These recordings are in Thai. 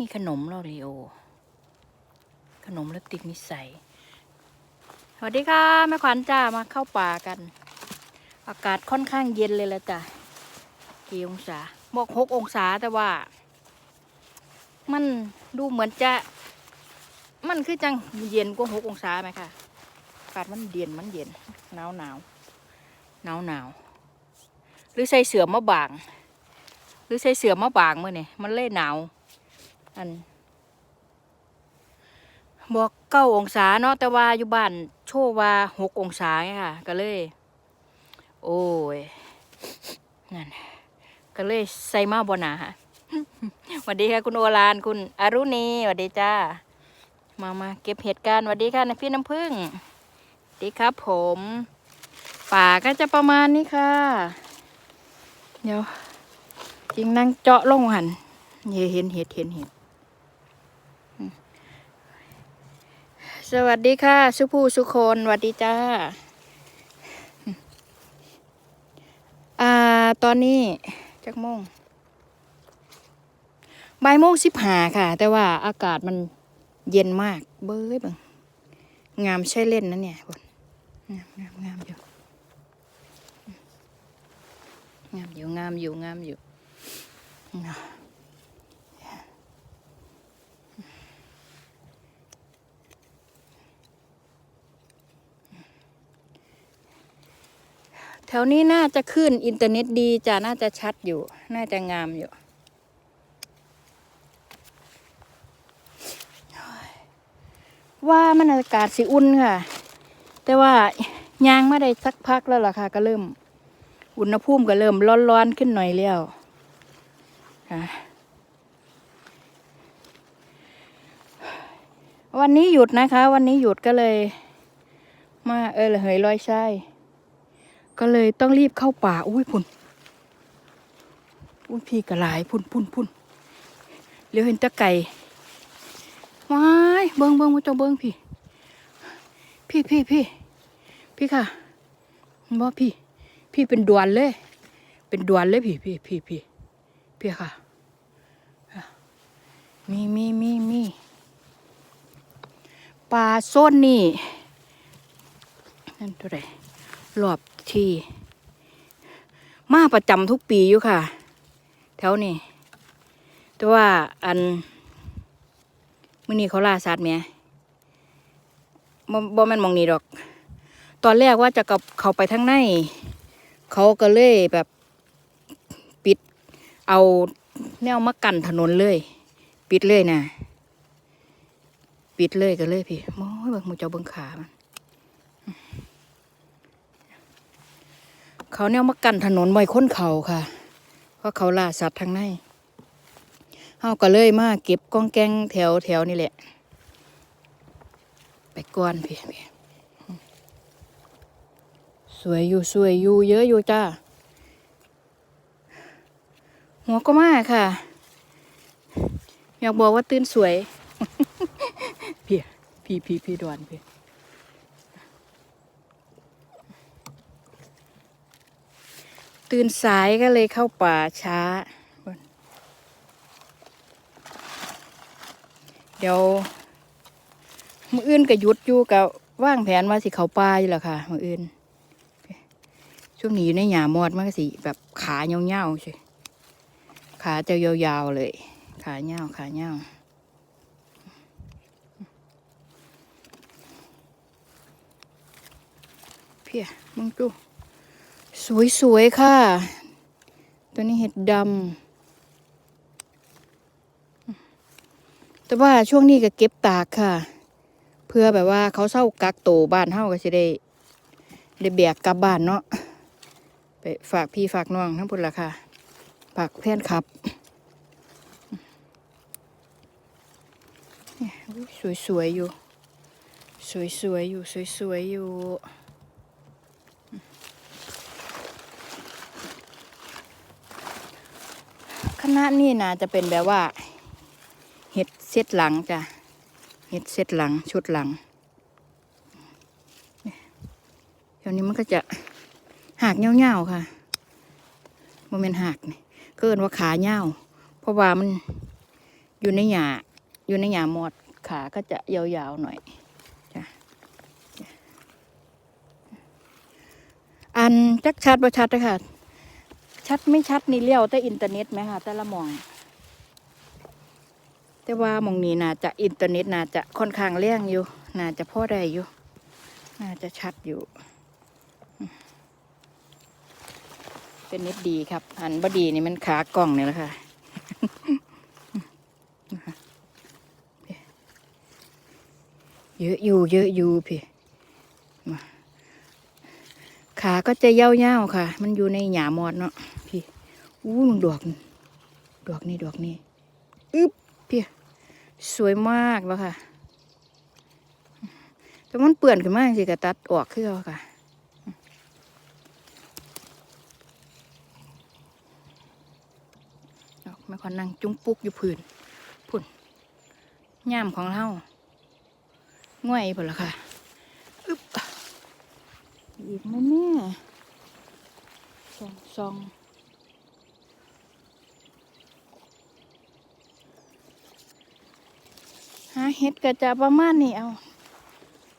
มีขนมลอรีโอ ขนมแล้วติดนิสัย สวัสดีค่ะแม่ขวัญจ้ามาเข้าป่ากัน อากาศค่อนข้างเย็นเลยละจ้ะกี่องศาบอกหกองศาแต่ว่า มันดูเหมือนจะ มันคือจังเย็นกว่าหกองศาไหมคะอากาศมันเย็นมันเย็นหนาวหนาวหนาวหนาวหรือใส่เสื้อมาบาง หรือใส่เสื้อมาบางเมื่อนี่มันเล่หนาว อันบอกเก้าองศาเนาะแต่ว่าอยู่บ้านโชว์ว่าหกองศาไงค่ะ ก็เลย โอ้ยนั่นก็เลยใส่มาบหนาสวัสดีค่ะ คุณโอลานคุณอรุณีสวัสดีจ้า มามาเก็บเห็ดกันสวัสดีค่ะนพี่น้ำผึ้งสวัสดีครับผม ป่าก็จะประมาณนี้ค่ะ เดี๋ยวจริงนั่งเจาะลงหันเห็นเห็นเห็ดเห็นเห็ดอืม สวัสดีค่ะ สุภูสุคนสวัสดีจ้า อ่า ตอนนี้จักโมงบ่ายโมงสิบหาค่ะ แต่ว่าอากาศมันเย็นมาก เบ้ยบังงามใช่เล่นนะเนี่ยบนงามงามงามอยู่ งามอยู่งามอยู่งามอยู่ แถวนี้น่าจะขึ้นอินเทอร์เน็ตดีจ้ะน่าจะชัดอยู่ น่าจะงามอยู่ว่ามันอากาศสิอุ่นค่ะ แต่ว่ายางมาได้สักพักแล้วล่ะค่ะ ก็เริ่ม อุณหภูมิก็เริ่มร้อนๆขึ้นหน่อยแล้วค่ะวันนี้หยุดนะคะ วันนี้หยุดก็เลย มาเออเหยลอยใชาย ก็เลยต้องรีบเข้าป่าอุ้ยพุ่นอุ้ยพี่กระลายพุ่นพุ่นพุ่นเลี้ยวเห็นตะไก่ว้ายเบิ้งเบิ้งมาจ้าเบิ้งพี่ พี่พี่พี่พี่ค่ะบ่พี่ พี่เป็นดวนเลย เป็นดวนเลยพี่พี่พี่พี่พี่ค่ะ มีมีมีมีปลาโซนนี่นั่นตัวไหนรอบ ที่มาประจำทุกปีอยู่ค่ะ แถวนี้แต่ว่าอันมื่อนี้เขาล่าสัตว์เมียบ่บ่แม่นมองนี้ดอก ตอนแรกว่าจะกับเขาไปทางใน เขาก็เลยแบบปิด เอาแนวมากันถนนเลย ปิดเลยนะ ปิดเลยก็เลยพี่โอ้ยเบิ่งมูเจ้าเบิ่งขามัน เขาแนวมากันถนนไว้ค้นเขาค่ะ เพราะเขาล่าสัตว์ทางในเฮาก็เลยมาเก็บกองแกงแถวแถวนี่แหละ ไปก่อนพี่พี่สวยอยู่สวยอยู่เยอะอยู่จ้า หัวก็มากค่ะ อยากบอกว่าตื่นสวย พี่พี่พี่พี่ดวนพี่ ตื่นสายก็เลยเข้าป่าช้า เดี๋ยวมืออื่นก็หยุดอยู่กับว่างแผนว่าสิเขาป่าอยู่แหละค่ะมืออื่น ช่วงนี้อยู่ในหยามอดมันก็สิแบบขาเงาๆใช่ขาจะยาวๆเลย ขาเงาขาเงาเพี้ยมึงดู สวยๆค่ะ ตัวนี้เห็ดดำ แต่ว่าช่วงนี้ก็เก็บตากค่ะ เพื่อแบบว่าเขาเศร้ากักโตบ้านเฮาก็จะได้ได้แบกกลับบ้านเนาะ ไปฝากพี่ฝากน้องทั้งหมดละค่ะฝากแฟนคลับเนี่ยสวยๆอยู่ สวยๆอยู่ สวยๆอยู่ ณะนี่นะจะเป็นแบบว่าเห็ดเซตหลังจ้ะเห็ดเซตหลังชุดหลังเดี๋ยวนี้มันก็จะหากเงาๆค่ะโมเมนหากนี่เกินว่าขาเงาเพราะว่ามันอยู่ในหยาอยู่ในหยาหมดขาก็จะยาวๆหน่อยจ้ะอันจักชัดประชัดเลยค่ะ ชัดไม่ชัดนี่เลี้ยวแต่อินเทอร์เน็ตไหมคะแต่ละมอง แต่ว่ามองนี้น่าจะอินเทอร์เน็ตน่าจะค่อนข้างเลี่ยงอยู่ น่าจะพ่อได้อยู่ น่าจะชัดอยู่เป็นเน็ตดีครับ อันบดีนี่มันขากล่องนี่แหละค่ะเยอะอยู่ เยอะอยู่พี่ขาก็จะเย้าวๆค่ะ มันอยู่ในหยามอดเนาะ อู้ลงดอก ดอกนี่ดอกนี่อึ๊บพี่สวยมากแล้วค่ะ แต่มันเปื่อนขึ้นมากสิกะตัดออกคือเอาค่ะดอกไม่ค่อนั่งจุ้งปุกอยู่พื้นพุ่นย่ามของเราง่วยพุ่นละค่ะอึ๊บอีกไหมแม่สองสองหา เห็ดก็จะประมาณนี้เอา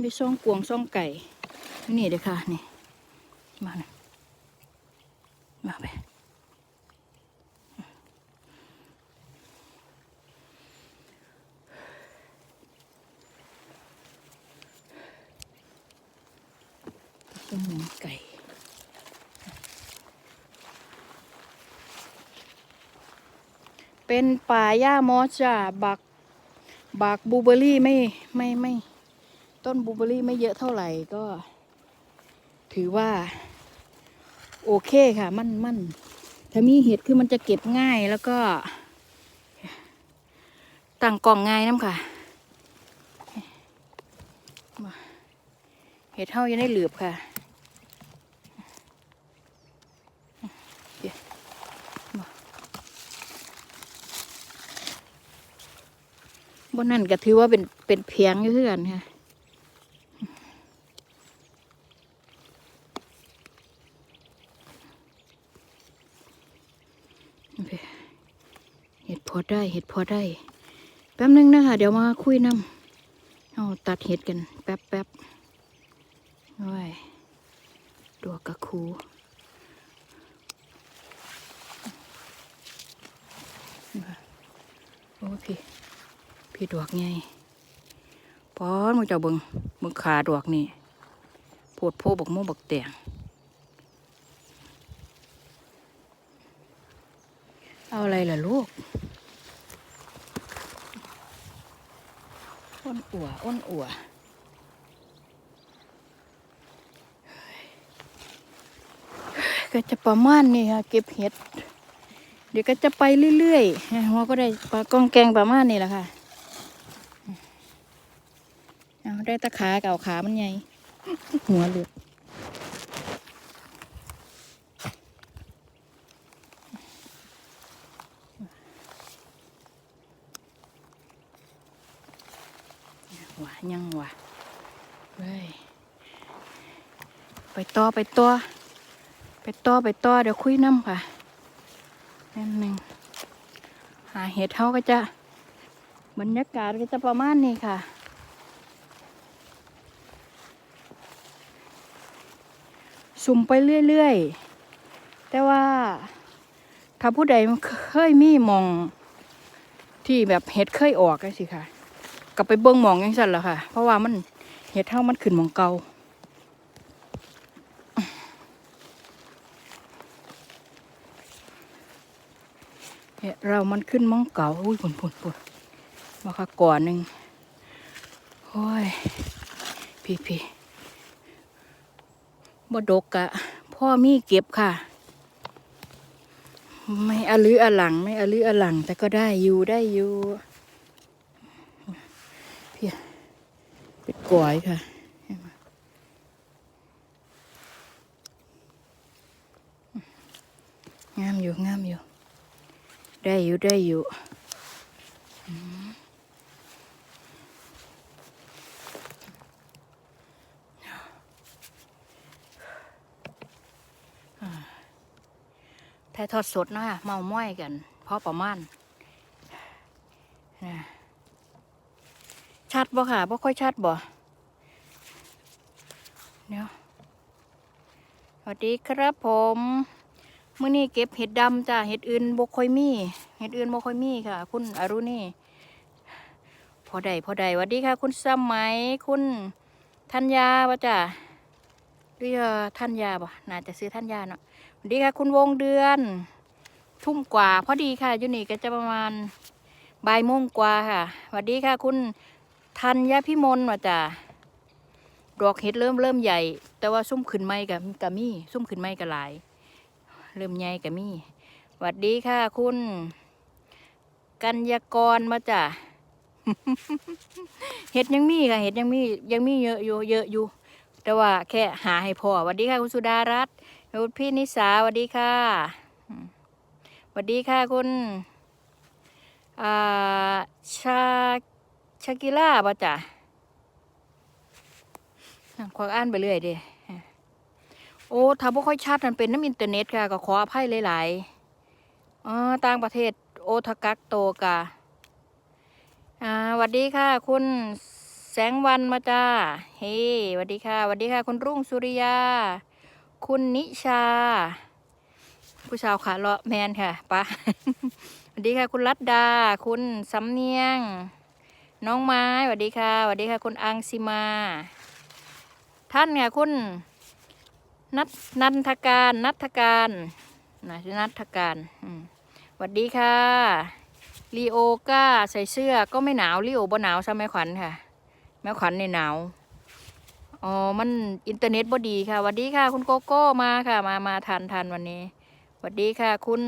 ไปซ่องกวงซ่องไก่ นี่เด้ค่ะนี่ มาเลยมาไปต้มไก่เป็นป่าหญ้ามอจ้าบัก บักบูเบอรี่ไม่ไม่ไม่ ต้นบูเบอร์รี่ไม่เยอะเท่าไหร่ก็ ถือว่า โอเคค่ะ มันมันถ้ามีเห็ดคือมันจะเก็บง่ายแล้วก็ตั้งกล่องง่ายน้ำค่ะเห็ดเท่ายังได้เหลือบค่ะ บนนั่นก็ถือว่าเป็นเป็นเพียงอยู่เพื่อนค่ะเห็ดพอได้เห็ดพอได้ แป๊บนึงนะคะเดี๋ยวมาคุยน้ำเอาตัดเห็ดกัน แป๊บแป๊บโอ้ยดวกกระคูโอ้ยพี่ พี่ดวกไงปอนมึงจะเบิงมึงขาดวกนี่โพดโพบักโมบักแตงเอาอะไรล่ะลูก อ้นอัวอ้นอัวก็จะประมาณนี้ค่ะเก็บเห็ด เดี๋ยวก็จะไปเรื่อยๆหัวก็ได้ปลากองแกงประมาณนี้แหละค่ะ เอา ได้ตะขาเก่าขามันใหญ่ หัวเหลือกหวยังหัวเว้ยไปต่อไปต่อไปต่อไปต่อเดี๋ยวคุยน้ำค่ะแป๊บหนึ่งหาเห็ดเขาก็จะบรรยากาศก็จะประมาณนี้ค่ะ สุ่มไปเรื่อยๆ แต่ว่าถ้าผู้ใดเคยมีมองที่แบบเห็ดเคยออกก็สิค่ะ กลับไปเบิ้งมองยังสั่นละค่ะ เพราะว่ามันเห็ดเท่ามันขึ้นมองเก่าเห็ดเรามันขึ้นมองเก่าอุ้ยปุ่นปุ่นปุ่นมาค่ะก่อนหนึ่งโอ้ยพี่พี่ บดกอะพ่อมีเก็บค่ะ ไม่อลืออหลัง ไม่อลืออหลัง แต่ก็ได้อยู่ได้อยู่เพียเป็ดกอยค่ะงามอยู่งามอยู่ ได้อยู่ได้อยู่ ถ่ายทอดสดนะเมาม้อยกันเพราะประมาณนะชัดบ่ค่ะบ่ค่อยชัดบ่เดี๋ยวสวัสดีครับผมเมื้อนี้เก็บเห็ดดำจ้ะเห็ดอื่นบ่ค่อยมีเห็ดอื่นบ่ค่อยมีค่ะ คุณอรุณีพอใดพอใดสวัสดีค่ะ คุณสมัยคุณธัญญาบ่จ้ะหรือธัญญาบ่น่าจะซื้อธัญญาเนาะ ดีค่ะ คุณวงเดือน ทุ่มกว่าพอดีค่ะอยู่นี่ก็จะประมาณบ่ายโมงกว่าค่ะสวัสดีค่ะ คุณธัญพิมลว่าจ้ะดอกเห็ดเริ่มเริ่มใหญ่ แต่ว่าซุ่มขึ้นไม้กับกะมี่ซุ่มขึ้นไม้กับหลาย เริ่มใหญ่กะมี่สวัสดีค่ะ คุณ กัญญากรมาจ้ะเห็ดยังมีค่ะเห็ดยังมียังมีเยอะอยู่เยอะอยู่ แต่ว่าแค่หาให้พอสวัสดีค่ะ คุณสุดารัตน์ คุณพี่นิสาสวัสดีค่ะสวัสดีค่ะคุณชาชากิล่าป่ะจ้ะควักอ่านไปเรื่อยด้โอ้ถ้าบ่ค่อยชัดมันเป็นน้ำอินเทอร์เน็ตค่ะ ก็ขออภัยหลายๆอ๋อต่างประเทศโอทากักโตกาอ่าสวัสดีค่ะ คุณแสงวันมาจ้า เฮ้สวัสดีค่ะสวัสดีค่ะ คุณรุ่งสุริยา คุณนิชา ผู้ชาวขาเลาะแมนค่ะปะสวัสดีค่ะ คุณรัตดา คุณสำเนียง น้องไม้สวัสดีค่ะสวัสดีค่ะ คุณอังสิมา ท่านค่ะคุณนัทนันทการนัทการนะชื่อนัทการสวัสดีค่ะลีโอก้าใส่เสื้อก็ไม่หนาวลีโอบ่หนาวใช่ไหมขวัญค่ะ แม่ขวัญในหนาว อ๋อ มันอินเทอร์เน็ตบ่ดีค่ะสวัสดีค่ะ คุณโกโก้มาค่ะ มามาทันทันวันนี้สวัสดีค่ะ คุณ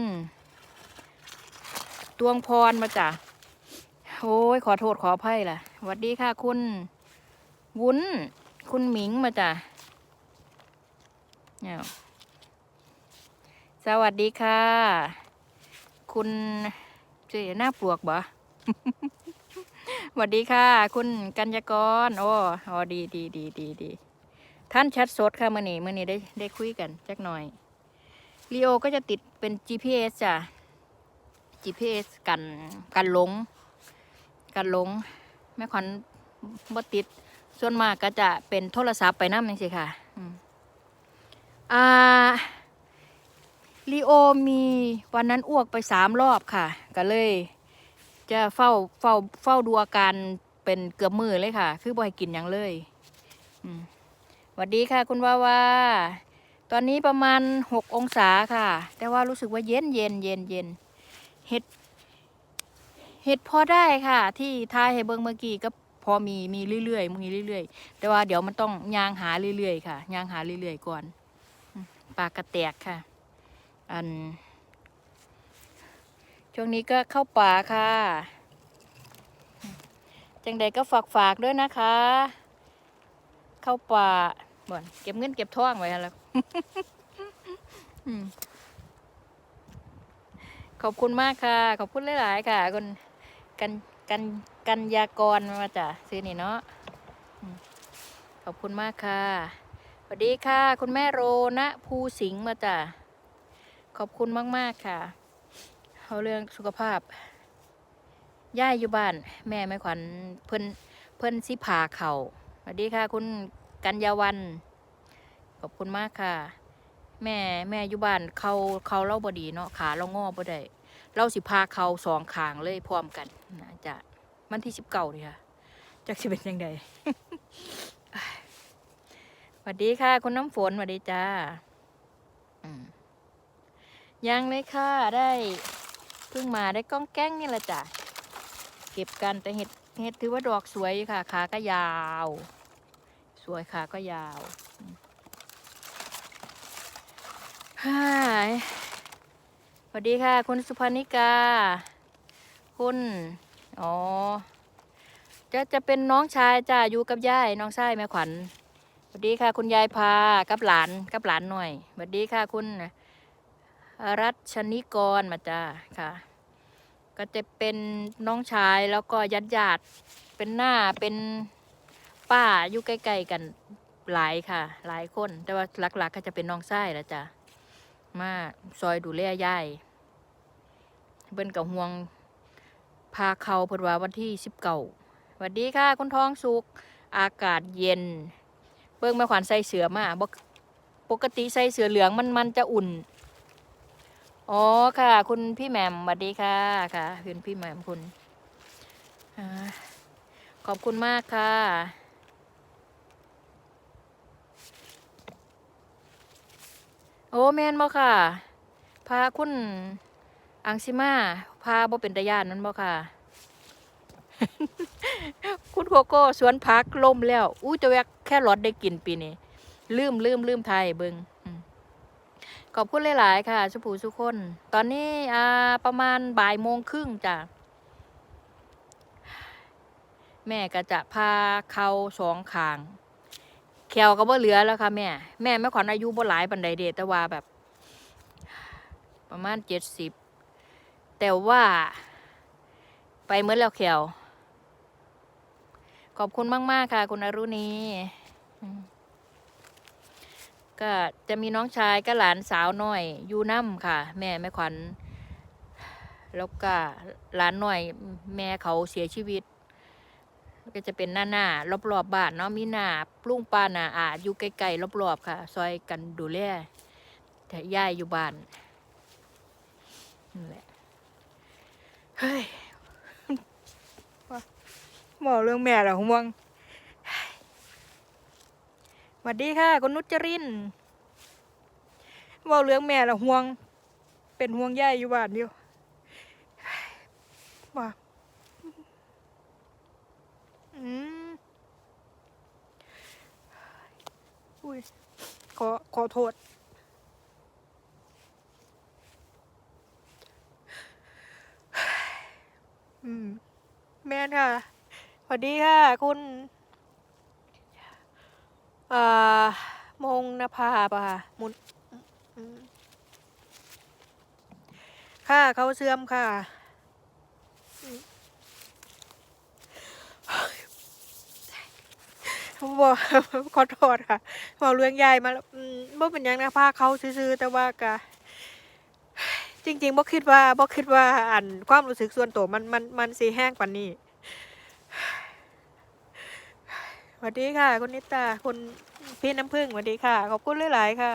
ตวงพรมาจ้ะโอ้ยขอโทษขออภัยล่ะสวัสดีค่ะ คุณ วุ้น คุณหมิงมาจ้ะเนี่ยสวัสดีค่ะ คุณเจ๊หน้าปลวกบ่ สวัสดีค่ะ คุณกัญญกรโอ้อ๋อดีดีดีดีดีท่านแชทสดค่ะมื่อนี้มื่อนี้ได้ได้คุยกันจักหน่อยลีโอก็จะติดเป็น GPS จ้ะ GPS กันกันหลงกันหลงแม่ขวัญบ่ติด ส่วนมากก็จะเป็นโทรศัพท์ไปนั่นเองสิค่ะอ่าลีโอมีวันนั้นอ้วกไปสามรอบค่ะ ก็เลย จะเฝ้าเฝ้าเฝ้าดูอาการเป็นเกือบมือเลยค่ะ คือบ่ให้กินอย่างเลยสวัสดีค่ะ คุณว่าว่า ตอนนี้ประมาณหกองศาค่ะ แต่ว่ารู้สึกว่าเย็นเย็นเย็นเย็นเห็ด เห็ดพอได้ค่ะ ที่ทายให้เบิ่งเมื่อกี้ก็พอมีมีเรื่อยๆมีเรื่อยๆ แต่ว่าเดี๋ยวมันต้องยางหาเรื่อยๆค่ะยางหาเรื่อยๆก่อนปลากระแตกค่ะ อัน ช่วงนี้ก็เข้าป่าค่ะ จังใดก็ฝากฝากด้วยนะคะ เข้าป่าบ่นเก็บเงินเก็บท่องไว้แล้วขอบคุณมากค่ะ ขอบคุณหลาย ๆ ค่ะคุณกันกันกันยากรมาจ้ะซื้อนี่เนาะขอบคุณมากค่ะสวัสดีค่ะ คุณแม่โรนะภูสิงห์มาจ้ะขอบคุณมาก ๆ ค่ะ เอาเรื่องสุขภาพย่ายอยู่บ้าน แม่ไม่ขวัญเพิ่นเพิ่นสิผ่าเข่าสวัสดีค่ะ คุณกัญญาวันขอบคุณมากค่ะ แม่แม่อยู่บ้านเขาเขาเล่าบดีเนาะขาเรางอบ่ได้เราสิพาเขาสองขางเลยพร้อมกันนะจะมันที่สิบเก้านี่ค่ะจักสิเป็นยังไงสวัสดีค่ะ คุณน้ำฝนสวัสดีจ้ายังเลยค่ะได้ เพิ่งมาได้ก้องแก้งนี่แหละจ้ะเก็บกันแต่เห็ดเห็ดถือว่าดอกสวยค่ะขาก็ยาว สวยขาก็ยาวฮ่ายสวัสดีค่ะ คุณสุพนิกา คุณ อ๋อ จะจะเป็นน้องชายจ้าอยู่กับยายน้องชายแม่ขวัญสวัสดีค่ะ คุณยายพากับหลานกับหลานหน่อยสวัสดีค่ะคุณ รัชนิกรมาจ้าค่ะ ก็จะเป็นน้องชายแล้วก็ญาติญาติเป็นหน้าเป็นป้าอยู่ใกล้ๆกันหลายค่ะ หลายคน แต่ว่าหลัก ๆ ก็จะเป็นน้องชายแล้วจ้ะมาซอยดูแลยายเบิ้นกับห่วงพาเขาเพนว่าวันที่สิบเก้าสวัสดีค่ะคุณท้องสุกอากาศเย็น เบิ่งแม่ขวัญใส่เสือมาปกติใส่เสือเหลืองมันมันจะอุ่น อ๋อค่ะ คุณพี่แหม่มสวัสดีค่ะค่ะคุณพี่แหม่มคุณอขอบคุณมากค่ะ โอ้แม่นบ่ค่ะ พาคุณอังซิมา พาบ่เป็นตาย่านนั้นบ่ค่ะ คุณโกโก้สวนพักล่มแล้ว อู้จะแวกแค่รถได้กินปีนี้ ลืมลืมลืมไทยเบิง ขอบคุณหลาย ๆ ค่ะสุภูสุคน ตอนนี้อ่าประมาณบ่ายโมงครึ่งจ้ะ แม่ก็จะพาเขาสองขางแควก็บ่เหลือแล้วค่ะแม่ แม่ไม่ขวัญอายุบ่หลายปันใดเดะแต่ว่าแบบ ประมาณเจ็ดสิบ แต่ว่า ไปเมื่อแล้วแควขอบคุณมาก ๆ ค่ะ คุณอรุณี ก็จะมีน้องชายก็หลานสาวน้อยอยู่น้ำค่ะ แม่แม่ขวัญแล้วก็หลานน้อย แม่เขาเสียชีวิต ก็จะเป็นหน้าหน้ารอบๆบบ้านเนาะมีหน้าปลุงป้าหน้าอาอยู่ไกลๆรอบๆค่ะ ซอยกันดูแลแต่ย่ายอยู่บ้านนั่นแหละเฮ้ยบอกเรื่องแม่เหรอห่วง วัสดีค่ะ คุณนุชจรินทร์บอกเรื่องแม่เหรอห่วง เป็นห่วงย่าอยู่บ้านเดียวว่าอืมอุ้ยขอขอโทษอืมแม่ค่ะสวัสดีค่ะ คุณ อ่ามงนภาปะค่ะมุนค่ะเขาเสื่อมค่ะ บอกขอโทษค่ะบอกเรื่องใหญ่มาแล้วอืมบ่เป็นยังนะพาเขาซื้อแต่ว่ากะจริงๆบ่คิดว่าบ่คิดว่าอันความรู้สึกส่วนตัวมันมันมันสีแห้งกว่านี้ สวัสดีค่ะ คุณนิตาคุณพี่น้ำพึ่งสวัสดีค่ะ ขอบคุณหลายๆค่ะ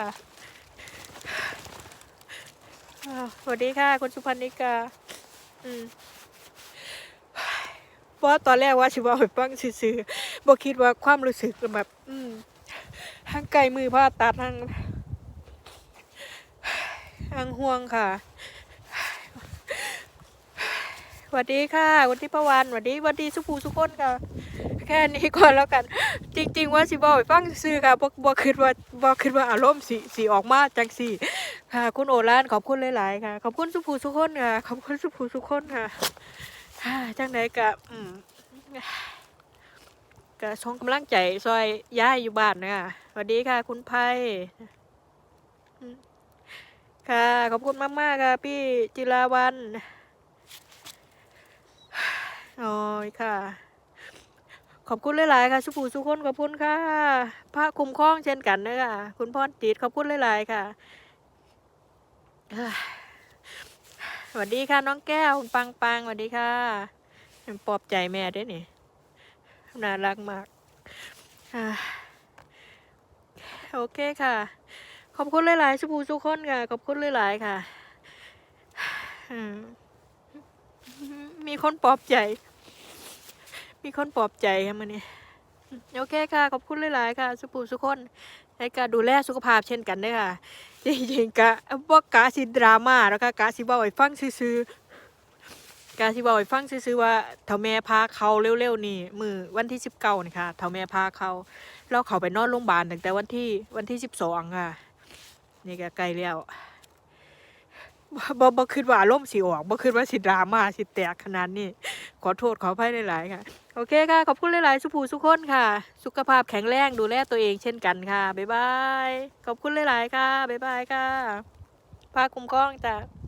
สวัสดีค่ะ คุณสุพรรณิกา อืมเพราะตอนแรกว่าชิว่าไปฟังซื่อๆบ่คิดว่าความรู้สึกแบบ อืมทั้งไกลมือผ่าตัดทั้งทั้งห่วงค่ะสวัสดีค่ะคุณทิพวรรณสวัสดีสวัสดีสุภูสุคนค่ะ แค่นี้ก่อนแล้วกัน จริง ๆ ว่าสิบอกไปฟังซื่อค่ะบ่บ่คิดว่าบ่คิดว่าอารมณ์สิสิออกมาจังสีค่ะคุณโอรานขอบคุณหลายๆค่ะ ขอบคุณสุภูสุคนค่ะขอบคุณสุภูสุคนค่ะจังไดกะอืมก็ส่งกำลังใจซอยย้ายอยู่บ้านนะคะสวัสดีค่ะ คุณไพค่ะขอบคุณมากๆค่ะ พี่จิราวันโอ้ยค่ะ ขอบคุณหลายๆค่ะสุภูสุคนขอบคุณค่ะ พระคุ้มครองเช่นกันนะคะคุณพรจิตขอบคุณหลายๆค่ะสวัสดีค่ะ น้องแก้วคุณปังปังสวัสดีค่ะปลอบใจแม่ด้วยนี่น่ารักมากอโอเคค่ะ ขอบคุณหลายๆสุภูสุคนค่ะ ขอบคุณหลายๆค่ะมมีคนปลอบใจ มีคนปลอบใจค่ะมันนี่โอเคค่ะ ขอบคุณหลาย ๆ ค่ะ สุภูสุคนในการดูแลสุขภาพเช่นกันด้วยค่ะ จริง ๆ กะบ่กะสิดราม่าแล้วก็กะสิเว้าให้ฟังซื่อๆกะสิเว้าให้ฟังซื่อๆว่าเฒ่าแม่พาเขาเร็ว ๆ นี่ มือวันที่19นี่ค่ะเฒ่าแม่พาเขาเราเขาไปนอนโรงพยาบาลตั้งแต่วันที่วันที่12ค่ะ นี่ก็ใกล้แล้วบ่บ่คิดว่าอารมสิออกบ่คิดว่าสิดราม่าสิแตกขนาดนี้ขอโทษขออภัยหลาย ๆ ค่ะ โอเคค่ะ ขอบคุณหลาย ๆ สุภูสุขคนค่ะ สุขภาพแข็งแรงดูแลตัวเองเช่นกันค่ะ บ๊ายบาย ขอบคุณหลาย ๆ ค่ะ บ๊ายบายค่ะพาคุ้มครองจ้ะ